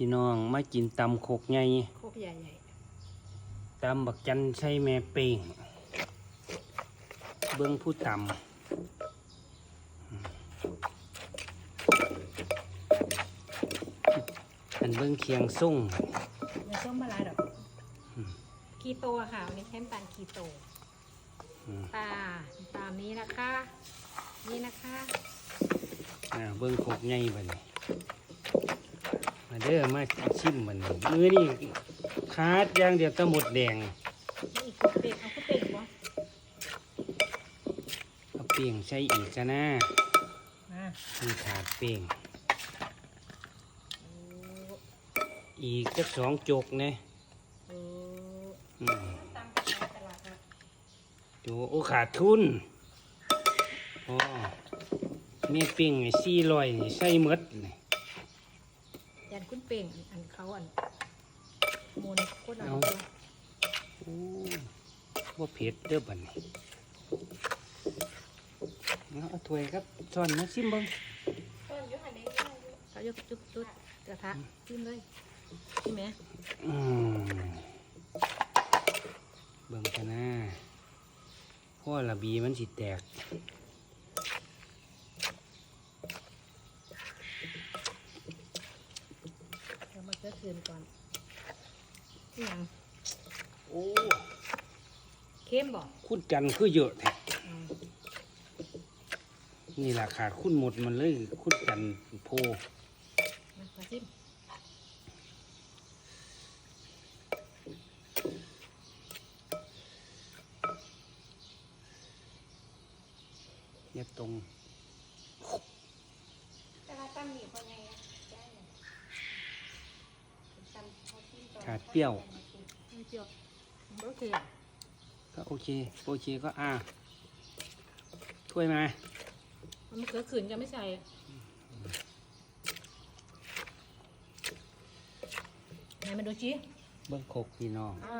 พี่น้องมากินตำโคกไงโคกใหญ่ตำบักจันใช่แม่เป่งเบื้องผู้ตำอันเบื้องเคียงส่งๆอย่าส้มมาลายดอกอืมคีโตอะค่ะวันนี้แค่น้ำตาลคีโตอืมตาตามนี้นะคะ นี่นะคะ อ่าเบื้องโคกไงบัดนี้ มาเด้อมาชิมบัดนี้มือนี่ขาดอย่างเดียวแตะหมดแดงนี่อีกคุกเป็ดเอาคุกเป็ดบ่เอาเป่งใส่อีกซะนะมามีขาดเป่งโอ้อีกจักสองจกเนี่ยโอ้อืมตามกระแสตลาดนะดูโอ้ขาดทุนโอ้เมีเป่งไอ้สี่ร้อยนี่ใส่หมดเลยยั นคุณเป่งอันอันเขาอันโมนโคตรเอา โอ้บ่เผ็ดเด้อบัดนี้เอาเอาถ้วยครับช้อนมาชิมเบิ่งเขายกจุดจุดกระทะขึ้นเลยใช่ไหมอืมเบิ่งกันนะเพราะว่าระบีมันสิแตก เดี๋ยวมาเจอ คืนก่อนนี่ยังโอ้เข้มบ่คุณจันทร์คือเยอะแท้อืมนี่ล่ะขาดคุณหมดมันเลย คุณจันทร์โพมามาชิมเนี่ยตรงแต่ว่าตั้มมีคนไงได้ตั้มเขาชิมก่อนขาดเปรี้ยว ไม่เปรี้ยวโอเคอะก็โอเค โอเคก็อ่าถ้วยมา มันมะเขือขืนจะไม่ใส่ไหนมาดูจีเบิ้งโคกพี่น้อง อ่า